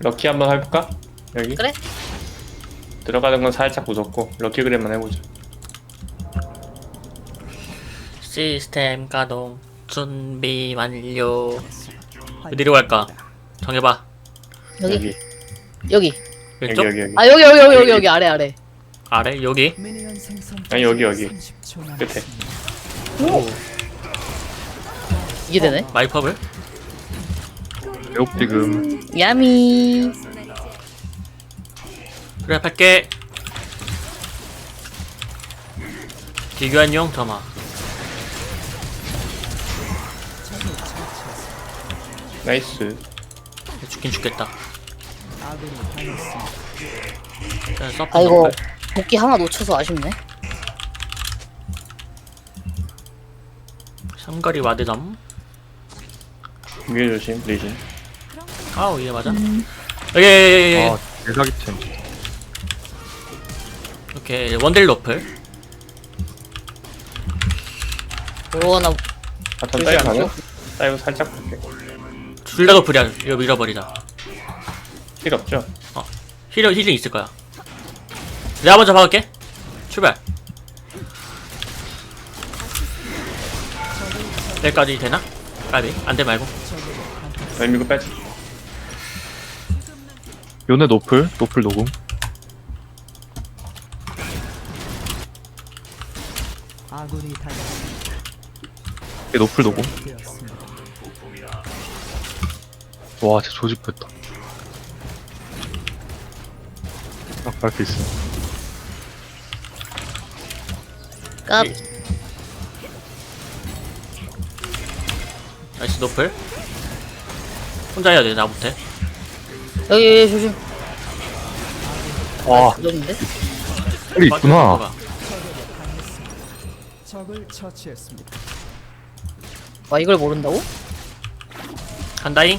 럭키 한번 해볼까? 여기? 그래? 들어가는 건 살짝 무섭고 럭키 그램만 해보자 시스템 가동 준비 완료 어디로 갈까? 정해봐 여기 여기 여기. 왼쪽? 여기 여기 여기 아 여기 여기 여기 여기 여기 아래 아래. 아래? 여기? 아니 여기 여기 끝에 이게 되네. 마이퍼블? 매혹 지금. 야미. 그래 할게. 기교환용 점화 나이스. 죽긴 죽겠다. 일단 아이고. 복귀 하나 놓쳐서 아쉽네. 삼거리 와드점 위에 조심 리신 아우 이게 맞아? 여기 여기 여기 여기 아 대사기 템. 오케이 원딜 노플. 오나 바텀 다이브 가능? 다이브 살짝 볼게. 둘 다 노플이야. 이거 밀어버리자. 필요 없죠? 힐, 힐링 있을 거야. 내가 먼저 박을게. 출발. 여기까지 되나? 까비. 안돼 말고. 나 밀고 빼지 요네 노플 노플 녹음. 아군이. 얘 노플 녹음. 와 진짜 조집했다. 딱 밟혀 있어. 깝. 나이스 노플. 혼자 해야 돼나 못해 여기 여기 조심. 와 그런데? 털이 있구나 적을 처치했습니다. 와 이걸 모른다고? 간다잉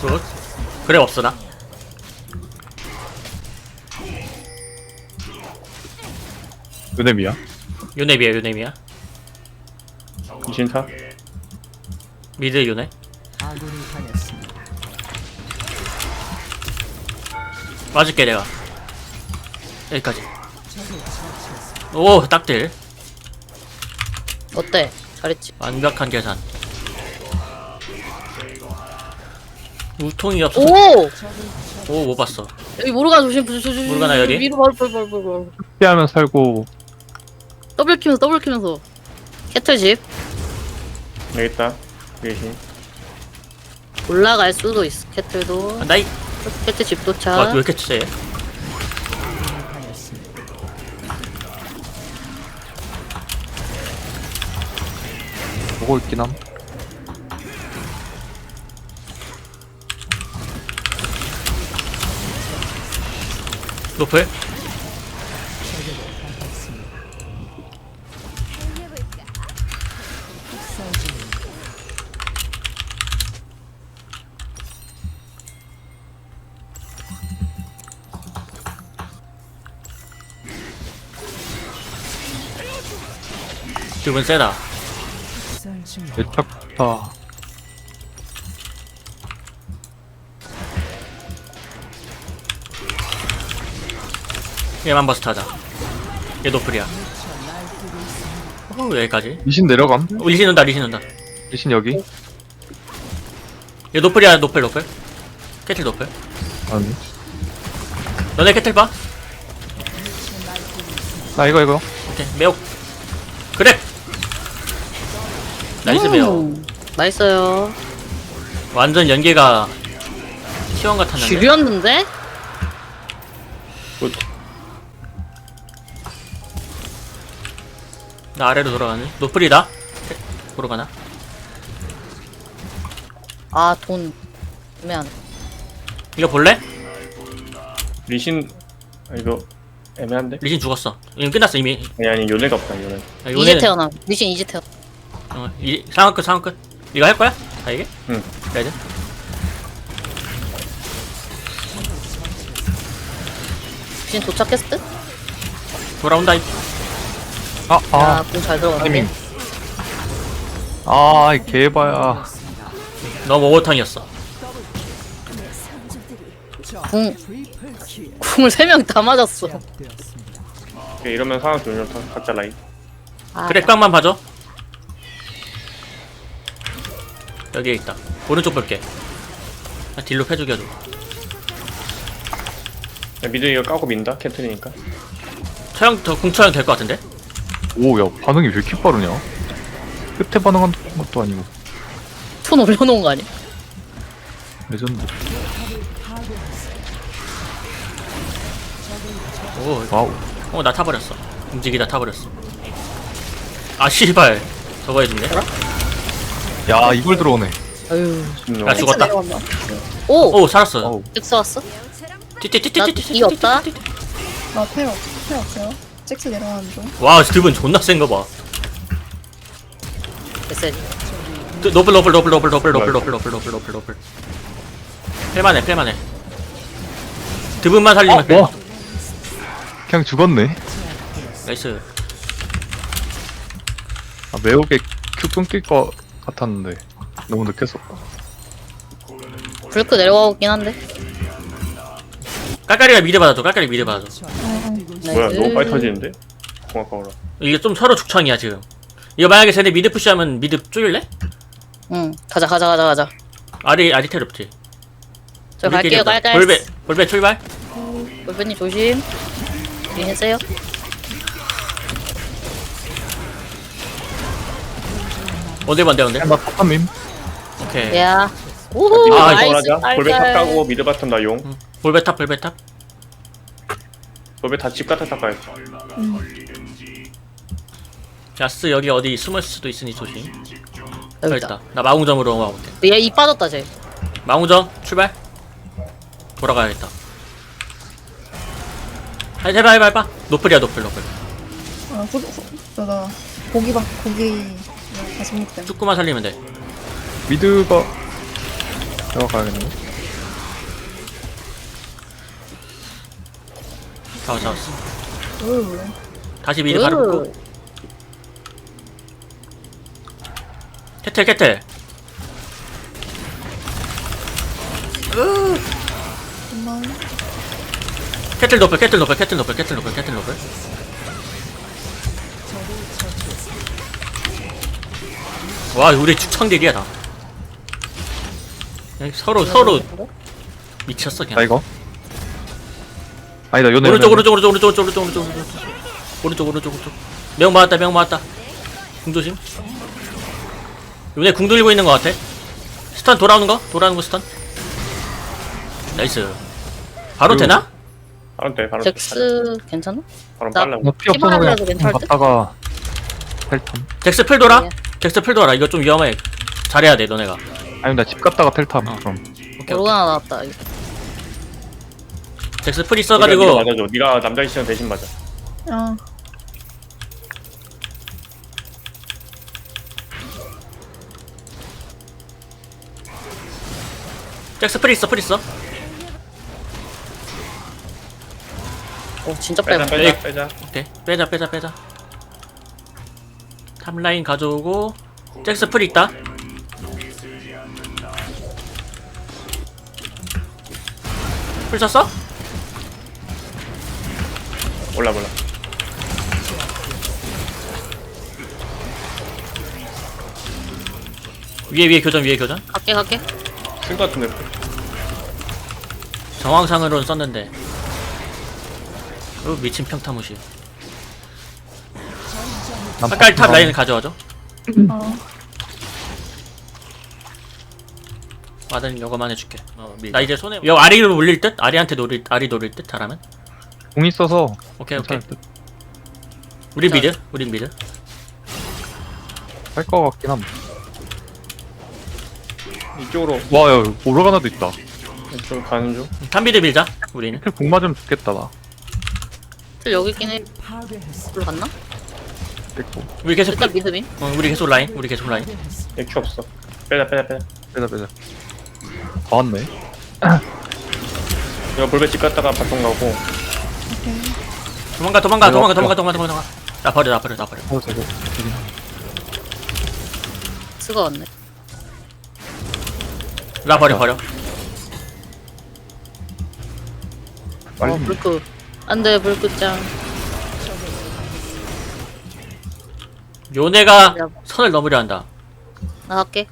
굿 그래 없어 나 요네비야 요네비야 리신 타? 미드 아군이 당했습니다. 맞을게 내가 여기까지 오 딱딜 어때? 잘했지. 완벽한 계산 우통이 없어서 오 오못 봤어 여기 모르가 조심 조심 조심. 모르가나 여기? 위로 바로 바로 바로 바로. 피하면 살고 더블 키면서 더블 키면서. 캐틀 집 여기 있다 리신 올라갈 수도 있어. 캐틀도. 간다잉 캐틀 집 도착. 아, 와왜 이렇게 세. 보고 있긴 함 노플 기분 세다. 애착타 얘만 버스트 하자. 얘 노플이야. 어 여기까지. 리신 내려감? 어, 리신 온다 리신 온다. 리신 여기? 얘 노플이야 노플 노플. 캐틀 노플. 아니. 너네 캐틀 봐. 나 이거 이거. 오케이 매혹. 그래 나이스 매혹 음, 맛있어요. 완전 연계가 T1 같았는데 줄이었는데? 굿나 아래로 돌아가네 노플이다 보러 가나 아 돈. 애매하네. 이거 볼래? 리신 아, 이거 애매한데? 리신 죽었어 이미 끝났어 이미 아니 아니 요네가 없다 요네 아, 이제 요네는 태어나. 미신 이제 태어. 어, 이, 상황 끝 상황 끝 이거 할 거야? 다 이게? 응 레드 미신 도착했을 듯? 돌아온다 이 아, 아, 아 공잘 들어갔네 타이밍. 아, 이 개바야. 너무 오버턴이었어. 궁. 궁을 세 명 다 맞았어. 오케이, 이러면 상황 좀 좋다. 각자 라인. 아, 그래 빵만 봐줘. 여기에 있다. 오른쪽 볼게. 아, 딜로 패 죽여줘. 야, 미드 이거 까고 민다. 캐틀이니까. 처형 더 궁처형 될 것 같은데? 오, 야, 반응이 왜 이렇게 빠르냐? 끝에 반응한 것도 아니고. 톤 올려놓은 거 아니야? 레전드. 오, 와우. 어, 나 타버렸어. 움직이다 타버렸어. 아, 씨발. 저거 해준대? 야, 이걸 들어오네. 아유. 야, 죽었다. 오! 오, 살았어. 어우. 잭스 왔어? 띠띠띠띠띠띠. 이 없다? 나 페어 페어 없어요. 잭스 내려가는 중. 와, 드분 존나 센거 봐. 됐어 드- 노블 노블 노블 노블 노블 노블 노블 노블 노블 노블 노블. 뺄만해, 뺄만해. 드분만 살리면 어, 빼. 와. 그냥 죽었네. 나이스. 아, 매우게 큐 끊길 것 같았는데. 너무 늦게 썼다. 불크 내려가긴 한데 깔깔이가 미드 받아줘. 깔깔이 미드 받아줘. 뭐야, 나이스. 너무 빨리 터지는데? 고맙다, 이게 좀 서로 죽창이야 지금. 이거 만약에 쟤네 미드 푸시하면 미드 쪼일래? 응 가자 가자 가자 가자 아리 아리 텔 없지. 저 갈게요 깔깔 볼배 볼배 출발. 볼배님 조심 조심 했어요 어디 반대 언데? 나 탑함임. 오케이. 야 미드 오호 아, 바텀 나이스 하자. 볼베 탑 깔깔 까고 미드 바텀 나 용. 볼배 탑 볼배 탑. 볼베 다집 같아 탑가야지. 야스 여기 어디 숨을 수도 있으니 조심. 저 여기 있다. 있다 나 마공점으로 가볼게. 얘이 빠졌다 쟤 마공점 출발. 돌아가야겠다. 아, 해봐 해봐 해봐. 노플이야 노플 노플. 아 후, 후, 나 고기 박 고기 육 때. 조금만 살리면 돼. 미드가 들어가야겠네. 잡았어 잡았어. 으. 다시 미드 바로 으. 붙고. 캐틀 캐틀. 캐틀 노플 캐틀 노플 캐틀 노플 캐틀 노플 캐틀 노플. 와 우리 축창들이야 다. 그냥 서로 서로 미쳤어 나 그냥. 이거. 아니다, 요네. 오른쪽 오른쪽 오른쪽 오른쪽 오른쪽 오른쪽 오른쪽 오른쪽 오른쪽 오른쪽 명 맞았다 명 맞았다 궁 조심 요네 궁 돌리고 있는 것 같아 스턴 돌아오는 거 돌아오는 거 스턴 나이스 바로 그리고- 되나? 바로 돼, 바로 돼. 잭스 괜찮아? 바로 나- 빨라. 나피 없어서 그냥 괜찮을? 갔다가 텔탐. 잭스 풀 돌아 예. 잭스 풀 돌아 이거 좀 위험해 잘해야 돼 너네가 아니 나 집 갔다가 텔탐. 어. 그럼. 오케이 오케이 오르가나 나왔다 잭스 풀 네가 있어가지고 맞아줘. 네가 남자 있으면 대신 맞아. 아 잭스 풀 있어 풀 있어 오 진짜 빼자, 빼자. 빼자. 오케이 빼자 빼자 빼자 탑라인 가져오고 잭스 풀 있다 풀 쳤어? 몰라, 몰라. 위에 위에 교전 위에 교전 갈게 갈게 쓸것 같은데. 정황상으로는 썼는데 어, 미친 평타무시 난 아까 탑 탑- 라인 가져와줘 어. 와든 이거만 해줄게 어, 나 이제 손에 이거 아리로 올릴 듯? 아리한테 노릴 아리 노릴 듯 잘하면 공 있어서 오케이 오케이 괜찮을 듯. 우리 자. 미드 우리 미드 할 것 같긴 함. 이쪽으로, 와, 야, 오르가나도 있다. 이쪽 가는 중. 탑 미드 밀자 우리는 공 맞으면 죽겠다, 나. 틀 여기 있긴 해 갔나? 우리 계속 일단 미드민 어, 우리 계속 라인 우리 계속 라인 얘큐 없어. 빼자, 빼자, 빼자. 빼자, 빼자. 다 왔네. 이거 볼베 집 갔다가 바통 가고. 도망가 도망가 도망가 도망가 도망가 도망가 나 버려 나 버려 나 버려 어 저거 수가 왔네. 나 버려 버려 빨리 어, 불크. 안 돼, 불크짱. 요네가 선을 넘으려 한다. 나 할게.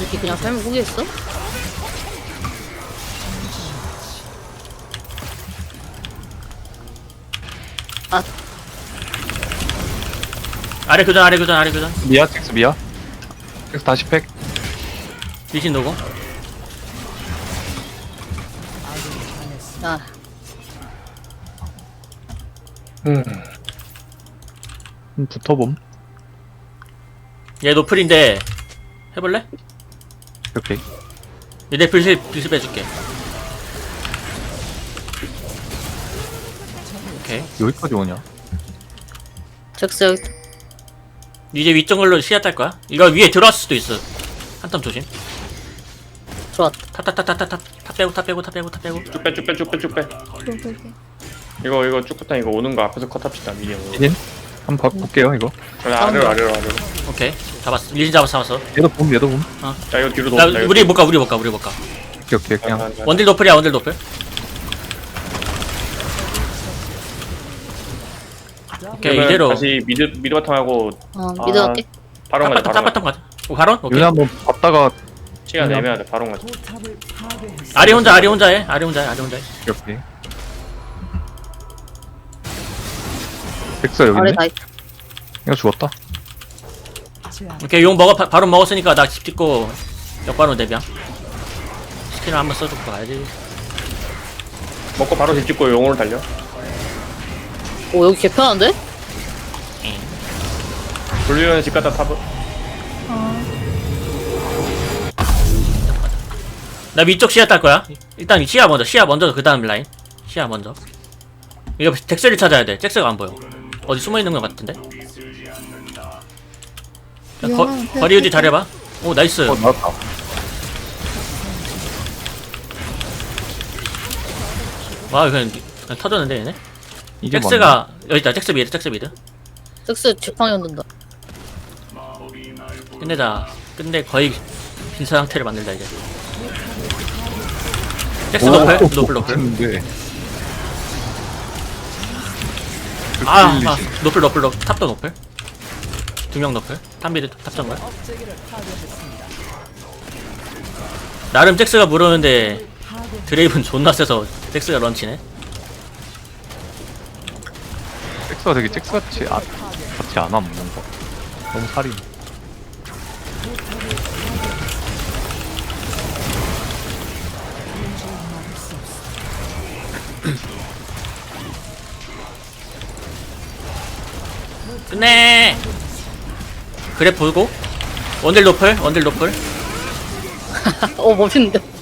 이렇게 그냥 삶을 포기했어? 아, 아래 교전 아래 교전 아래 교전. 미아 텍스 미아. 텍스 다시 팩. 리신 노고 아, 음. 음, 붙어봄. 얘 노플인데 해볼래? 오케이. 얘내 불실 불실 빼줄게. 오케이. 여기까지 오냐? 여기 이제 위쪽 걸로 시야 딸 거야? 이거 위에 들어왔을 수도 있어. 한땀 조심. 좋았다. 탑탑탑탑탑 탑 빼고 탑 빼고 탑 빼고 탑 빼고. 쭉 빼 쭉 빼 쭉 빼 쭉 빼. 오케이, 오케이, 오케이. 이거 이거 쭉부터 이거 오는 거 앞에서 컷합시다 미니언. 리신 한번 봐- 볼게요 이거. 아래로 아래로 아래로. 오케이. 잡았어. 리신 잡았어 잡았어. 얘도 봄 얘도 봄. 야 이거 뒤로 나 놓자 이거 우리 못가 우리 못가 우리 못가. 오케이 오케이 그냥. 아, 아, 아. 원딜 노플이야 원딜 노플. 오케이 그러면 이대로. 다시 미드 미드 바탕하고 어, 미드 아, 갈게. 바로 가자 바로 가자. 가자. 오 바론? 오케이. 요네 한번 봤다가 시간 내면 돼 바로 가자. 아리 혼자 아리 혼자 해 아리 혼자 해 아리 혼자 해 오케이 텍스 여기 아래 있네 다 있. 이거 죽었다. 오케이 용 먹어 바, 바로 먹었으니까 나 집 찍고 역바로 대비야 스킬을 한번 써주고 가야지 먹고 바로 뒤집고 용으로 달려 오, 여기 개편한데? 돌리려는 집 갔다 탑 나 위쪽 시야 딸 거야. 일단 이 시야 먼저 시야 먼저 그 다음 라인. 시야 먼저. 이거 덱스를 찾아야 돼. 잭스가 안 보여. 어디 숨어 있는 것 같은데? 자, 거, 거리 유지 잘해봐. 오 나이스. 어 나왔다. 와 그냥, 그냥 터졌는데 얘네? 이게? 잭스가 여기 있다. 잭스 미드 잭스 미드. 잭스 지팡이 흔든다. 끝내자 끝내 거의 빈사 상태를 만들자 이제 잭스 오, 노플? 또 노플 노플. 아, 그아 리신. 노플 노플 노플. 탑도 노플? 두 명 노플? 탑미드 탑정글 나름 잭스가 물었는데 드레이븐 존나 세서 잭스가 런치네. 잭스가 되게 잭스같이 아, 같이 안 와 뭔가. 너무 살이 끝내 그래 보고? 원딜 노플? 원딜 노플? 어, 멋있는데?